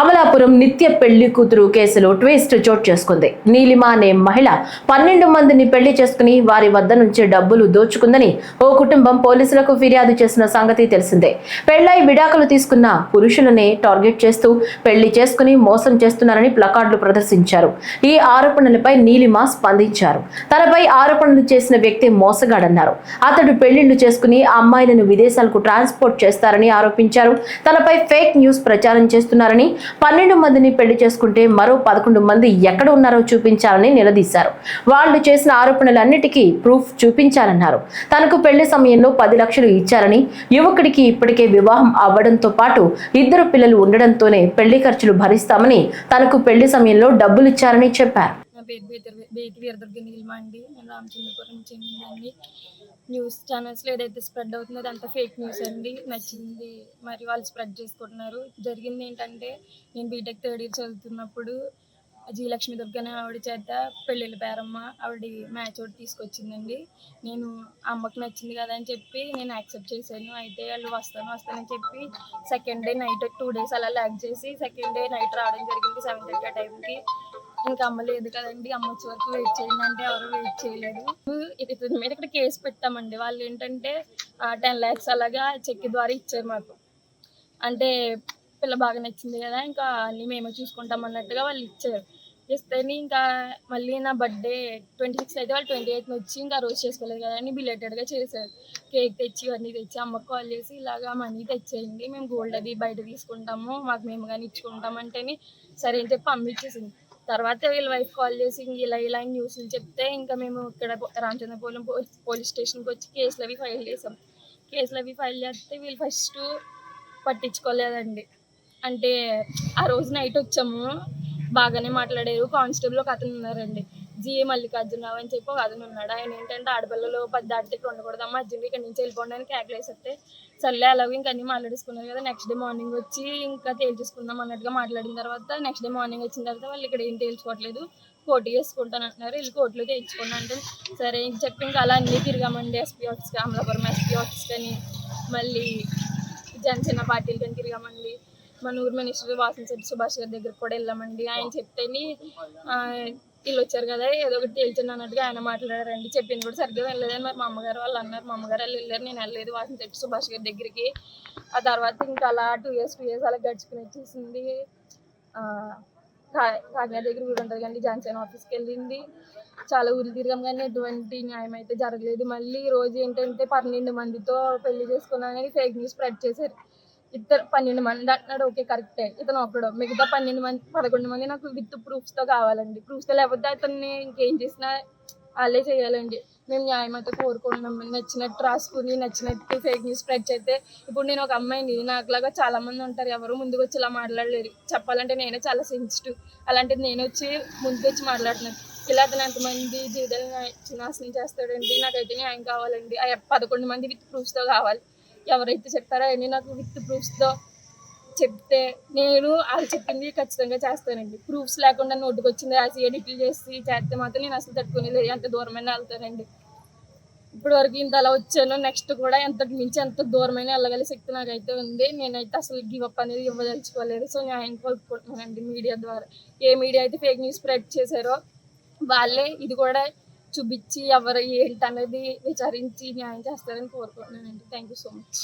అమలాపురం నిత్య పెళ్ళి కూతురు కేసులో ట్విస్ట్ చోటు చేసుకుంది. నీలిమ అనే మహిళ పన్నెండు మందిని పెళ్ళి చేసుకుని వారి వద్ద నుంచి డబ్బులు దోచుకుందని ఓ కుటుంబం పోలీసులకు ఫిర్యాదు చేసిన సంగతి తెలిసిందే. పెళ్ళై విడాకులు తీసుకున్న పురుషులనే టార్గెట్ చేస్తూ పెళ్ళి చేసుకుని మోసం చేస్తున్నారని ప్లకార్డులు ప్రదర్శించారు. ఈ ఆరోపణలపై నీలిమ స్పందించారు. తనపై ఆరోపణలు చేసిన వ్యక్తి మోసగాడన్నారు. అతడు పెళ్ళిళ్ళు చేసుకుని అమ్మాయిలను విదేశాలకు ట్రాన్స్పోర్ట్ చేస్తారని ఆరోపించారు. తనపై ఫేక్ న్యూస్ ప్రచారం చేస్తున్నారని పన్నెండు మందిని పెళ్ళి చేసుకుంటే మరో పదకొండు మంది ఎక్కడ ఉన్నారో చూపించాలని నిలదీశారు. వాళ్ళు చేసిన ఆరోపణలన్నిటికీ ప్రూఫ్ చూపించాలన్నారు. తనకు పెళ్ళి సమయంలో పది లక్షలు ఇచ్చారని యువకుడికి ఇప్పటికే వివాహం అవ్వడంతో పాటు ఇద్దరు పిల్లలు ఉండడంతోనే పెళ్ళి ఖర్చులు భరిస్తామని తనకు పెళ్ళి సమయంలో డబ్బులు ఇచ్చారని చెప్పారు. నా పేరు బేతర్ అండి నేను రామచంద్రపురం చెందిందండి న్యూస్ ఛానల్స్లో ఏదైతే స్ప్రెడ్ అవుతుందో అదంతా ఫేక్ న్యూస్ అండి. నచ్చింది మరి వాళ్ళు స్ప్రెడ్ చేసుకుంటున్నారు. జరిగింది ఏంటంటే నేను బీటెక్ థర్డ్ ఇయర్ చదువుతున్నప్పుడు జీ లక్ష్మి దుర్గనే ఆవిడ చేత పెళ్ళిళ్ళ పేరమ్మ ఆవిడ మ్యాచ్ ఒకటి తీసుకొచ్చిందండి. నేను అమ్మకు నచ్చింది కదా అని చెప్పి నేను యాక్సెప్ట్ చేశాను. అయితే వాళ్ళు వస్తాను వస్తానని చెప్పి second day night two days అలా ల్యాక్ చేసి సెకండ్ డే నైట్ రావడం జరిగింది సెవెన్ థర్టీ ఆ టైంకి ఇంకా అమ్మలేదు కదండి. అమ్మ వచ్చే వరకు వెయిట్ చేయండి అంటే ఎవరు వెయిట్ చేయలేదు. ఇది ఇతని మీద ఇక్కడ కేసు పెట్టామండి. వాళ్ళు ఏంటంటే టెన్ ల్యాక్స్ అలాగా చెక్ ద్వారా ఇచ్చారు మాకు. అంటే పిల్ల బాగా నచ్చింది కదా ఇంకా అన్నీ మేమే చూసుకుంటాం అన్నట్టుగా వాళ్ళు ఇచ్చారు. ఇస్తేనే ఇంకా మళ్ళీ నా బర్త్డే ట్వంటీ సిక్స్ అయితే వాళ్ళు ట్వంటీ ఎయిత్ వచ్చి ఇంకా రోజు చేసుకోలేదు కదా అని బిలేటెడ్గా చేశారు. కేక్ తెచ్చి ఇవన్నీ తెచ్చి అమ్మకు కాల్ చేసి ఇలాగా మనీ తెచ్చేయండి. మేము గోల్డ్ అది బయట తీసుకుంటాము. మాకు మేము కానీ ఇచ్చుకుంటాం అంటేని సరే అని చెప్పి పంపించేసింది తర్వాత వీళ్ళ వైఫ్ కాల్ చేసి ఇలా ఇలా న్యూస్లు చెప్తే ఇంకా మేము ఇక్కడ రామచంద్రపురం పోలీస్ స్టేషన్కి వచ్చి కేసులు అవి ఫైల్ చేసాం. కేసులు అవి ఫైల్ చేస్తే వీళ్ళు ఫస్ట్ పట్టించుకోలేదండి. అంటే ఆ రోజు నైట్ వచ్చాము. బాగానే మాట్లాడారు. కానిస్టేబుల్ ఒక అతను ఉన్నారండి. జిఏ మల్లికార్జునరావు అని చెప్పి ఒక అతను ఉన్నాడు. ఆయన ఏంటంటే ఆడపిల్లలు పది దాటితే ఉండకూడదమ్మా అర్జున్ ఇక్కడ నుంచి వెళ్ళిపోండి అని కేకలేసేస్తే సర్లే అలాగే ఇంకా అన్ని మాట్లాడేసుకున్నారు కదా నెక్స్ట్ డే మార్నింగ్ వచ్చి ఇంకా తేల్చేసుకుందాం అన్నట్టుగా మాట్లాడిన తర్వాత నెక్స్ట్ డే మార్నింగ్ వచ్చిన తర్వాత వాళ్ళు ఇక్కడ ఏం తేల్చుకోవట్లేదు కోర్టు చేసుకుంటాను అంటున్నారు. వీళ్ళు కోర్టులో తేల్చుకున్నా అంటే సరే ఇంక చెప్పి ఇంకా అలా అన్నీ తిరిగామండి ఎస్పీ ఆఫీస్కి అమలాపురం ఎస్పీ ఆఫీస్ కానీ మళ్ళీ జనసేన పార్టీలు కానీ తిరిగామండి. మన ఊరు మినిస్టర్ వాసన్ శెట్టి సుభాష్ గారి దగ్గరికి కూడా వెళ్ళామండి. ఆయన చెప్తేనే వీళ్ళు వచ్చారు కదా ఏదో ఒకటి తేల్చండి అన్నట్టుగా ఆయన మాట్లాడారండి. చెప్పింది కూడా సరిగ్గా వెళ్ళలేదని మరి మా అమ్మగారు వాళ్ళు అన్నారు. మా అమ్మగారు వాళ్ళు వెళ్ళారు నేను వెళ్ళలేదు. వాసన్ చెట్టు సుభాష్ గారి దగ్గరికి. ఆ తర్వాత ఇంకా అలా టూ ఇయర్స్ టూ ఇయర్స్ అలా గడుచుకుని వచ్చేసింది. కా- కాకినాడ దగ్గర ఊరు ఉంటుంది కానీ జాన్సన్ ఆఫీస్కి వెళ్ళింది. చాలా ఊరు తిరిగాం కానీ ఎటువంటి న్యాయం అయితే జరగలేదు. మళ్ళీ రోజు ఏంటంటే పన్నెండు మందితో పెళ్ళి చేసుకున్నానని ఫేక్ న్యూస్ స్ప్రెడ్ చేశారు. ఇద్దరు పన్నెండు మంది అంటున్నాడు ఓకే కరెక్టే ఇతను ఒకడు. మిగతా పన్నెండు మంది పదకొండు మంది నాకు విత్ ప్రూఫ్స్తో కావాలండి. ప్రూఫ్స్తో లేకపోతే అతన్ని ఇంకేం చేసినా వాళ్ళే చేయాలండి. మేము న్యాయం అయితే కోరుకుంటున్నాం నచ్చినట్టు రాసుకుని నచ్చినట్టు ఫేక్ న్యూస్ స్ప్రెడ్ చేస్తే ఇప్పుడు నేను ఒక అమ్మాయిని నాకులాగా చాలా మంది ఉంటారు. ఎవరు ముందుకు వచ్చి ఇలా మాట్లాడలేరు. చెప్పాలంటే నేనే చాలా సెన్సిటివ్ అలాంటిది నేను వచ్చి ముందుకు వచ్చి మాట్లాడుతున్నాను. ఇలా అతను ఎంతమంది జీవితాలు నాశనం చేస్తాడండి? నాకైతే న్యాయం కావాలండి. ఆ పదకొండు మంది విత్ ప్రూఫ్స్తో కావాలి. ఎవరైతే చెప్పారో అవన్నీ నాకు విత్ ప్రూఫ్స్తో చెప్తే నేను వాళ్ళు చెప్పింది ఖచ్చితంగా చేస్తానండి. ప్రూఫ్స్ లేకుండా నోటుకు వచ్చింది రాసి ఎడిట్లు చేసి చేస్తే మాత్రం నేను అసలు తట్టుకునేది ఎంత దూరమైనా వెళ్తానండి. ఇప్పుడు వరకు ఇంత అలా వచ్చాను. నెక్స్ట్ కూడా ఎంత మించి ఎంత దూరమైన వెళ్ళగల శక్తి నాకైతే ఉంది. నేనైతే అసలు గివ్ అప్ అనేది ఇవ్వదలుచుకోలేదు. సో న్యాయం కోరుకుంటున్నానండి మీడియా ద్వారా. ఏ మీడియా అయితే ఫేక్ న్యూస్ స్ప్రెడ్ చేశారో వాళ్ళే ఇది కూడా చూపించి ఎవరు ఏంటనేది విచారించి న్యాయం చేస్తారని కోరుకుంటున్నానండి. Thank you so much